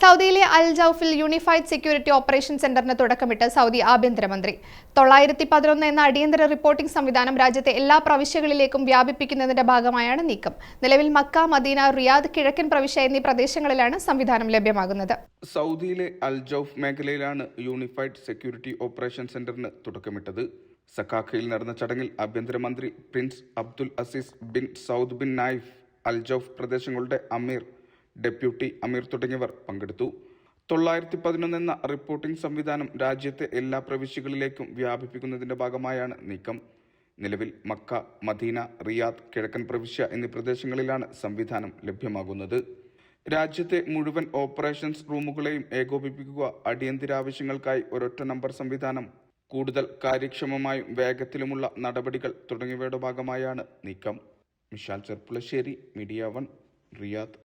സൗദിയിലെ അൽ ജൌഫിൽ unified security operation സെന്ററിന് തുടക്കമിട്ട് സൗദി ആഭ്യന്തരമന്ത്രി. തൊള്ളായിരത്തി പതിനൊന്ന് എന്ന അടിയന്തര റിപ്പോർട്ടിംഗ് സംവിധാനം രാജ്യത്തെ എല്ലാ പ്രവിശ്യകളിലേക്കും വ്യാപിപ്പിക്കുന്നതിന്റെ ഭാഗമായാണ് നീക്കം. നിലവിൽ മക്ക മദീന റിയാദ് കിഴക്കൻ പ്രവിശ്യ എന്നീ പ്രദേശങ്ങളിലാണ് സംവിധാനം ലഭ്യമാകുന്നത്. സൗദിയിലെ അൽ ജൌഫ് മേഖലയിലാണ് യൂണിഫൈഡ് സെക്യൂരിറ്റി ഓപ്പറേഷൻ സെന്ററിന് തുടക്കമിട്ടത്. സക്കാഖയിൽ നടന്ന ചടങ്ങിൽ ആഭ്യന്തരമന്ത്രി prince Abdul Aziz bin Saud bin Nayef Al Jouf പ്രദേശങ്ങളുടെ അമീർ ഡെപ്യൂട്ടി അമീർ തുടങ്ങിയവർ പങ്കെടുത്തു. തൊള്ളായിരത്തി പതിനൊന്ന് എന്ന റിപ്പോർട്ടിംഗ് സംവിധാനം രാജ്യത്തെ എല്ലാ പ്രവിശ്യകളിലേക്കും വ്യാപിപ്പിക്കുന്നതിന്റെ ഭാഗമായാണ് നീക്കം. നിലവിൽ മക്ക മദീന റിയാദ് കിഴക്കൻ പ്രവിശ്യ എന്നീ പ്രദേശങ്ങളിലാണ് സംവിധാനം ലഭ്യമാകുന്നത്. രാജ്യത്തെ മുഴുവൻ ഓപ്പറേഷൻസ് റൂമുകളെയും ഏകോപിപ്പിക്കുക അടിയന്തരാവശ്യങ്ങൾക്കായി ഒരൊറ്റ നമ്പർ സംവിധാനം. കൂടുതൽ കാര്യക്ഷമമായും വേഗത്തിലുമുള്ള നടപടികൾ തുടങ്ങിയവയുടെ ഭാഗമായാണ് നീക്കം. Mishal Cherpulassery Media One Riyadh.